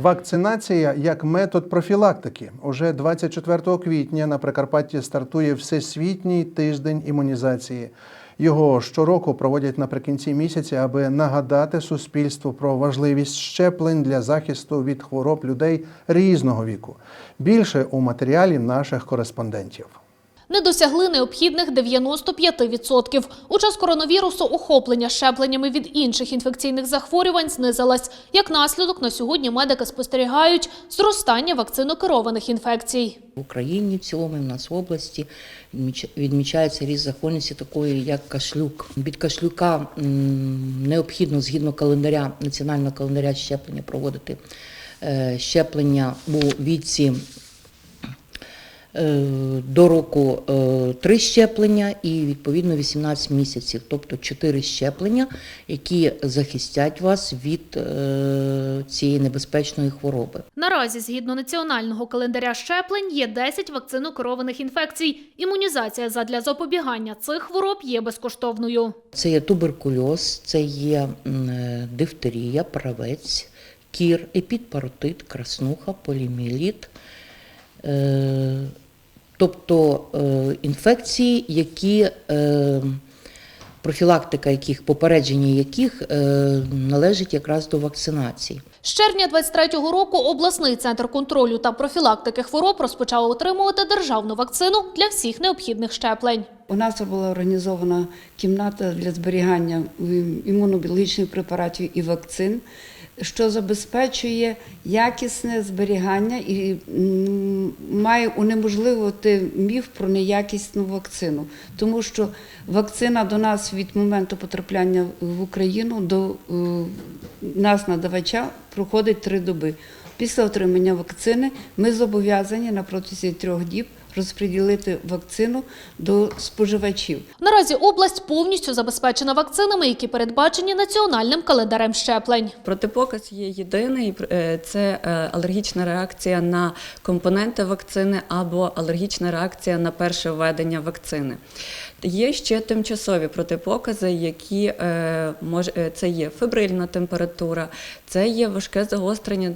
Вакцинація як метод профілактики. Уже 24 квітня на Прикарпатті стартує Всесвітній тиждень імунізації. Його щороку проводять наприкінці місяця, аби нагадати суспільству про важливість щеплень для захисту від хвороб людей різного віку. Більше у матеріалі наших кореспондентів. Не досягли необхідних 95%. У час коронавірусу охоплення щепленнями від інших інфекційних захворювань знизилась. Як наслідок, на сьогодні медики спостерігають зростання вакцинокерованих інфекцій. В Україні в цілому в нас в області відміч- відмічається ріст захворюваності такої, як кашлюк. Від кашлюка необхідно згідно календаря, національного календаря щеплення проводити е, щеплення у віці до року е, три щеплення і відповідно 18 місяців, тобто 4 щеплення, які захистять вас від е, цієї небезпечної хвороби. Наразі, згідно національного календаря щеплень, є 10 вакцинокерованих інфекцій. Імунізація задля запобігання цих хвороб є безкоштовною. Це є туберкульоз, це є е, дифтерія, правець, кір, епідпаротит, краснуха, поліміліт. Тобто е, інфекції, які, е, профілактика яких, попередження яких е, належить якраз до вакцинації. З червня 23-го року обласний центр контролю та профілактики хвороб розпочав отримувати державну вакцину для всіх необхідних щеплень. У нас була організована кімната для зберігання імунобіологічних препаратів і вакцин, що забезпечує якісне зберігання і має унеможливити міф про неякісну вакцину. Тому що вакцина до нас від моменту потрапляння в Україну до е, нас, надавача, проходить три доби. Після отримання вакцини ми зобов'язані на протязі трьох діб розподілити вакцину до споживачів. Наразі область повністю забезпечена вакцинами, які передбачені національним календарем щеплень. Протипоказ є єдиний е, це е, алергічна реакція на компоненти вакцини або алергічна реакція на перше введення вакцини. Є ще тимчасові протипокази, які е, це є фебрильна температура, це є важке загострення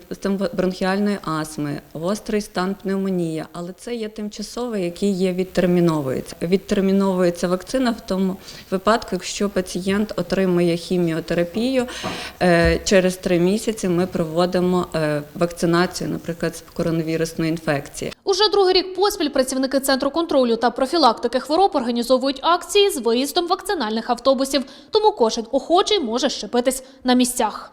бронхіальної астми, гострий стан пневмонія, але це є тимчасовий, який є відтерміновується. Відтерміновується вакцина в тому випадку, якщо пацієнт отримує хіміотерапію, е, через три місяці ми проводимо е, вакцинацію, наприклад, з коронавірусної інфекції. Уже другий рік поспіль працівники центру контролю та профілактики хвороб організовують акції з виїздом вакцинальних автобусів. Тому кожен охочий може щепитись на місцях.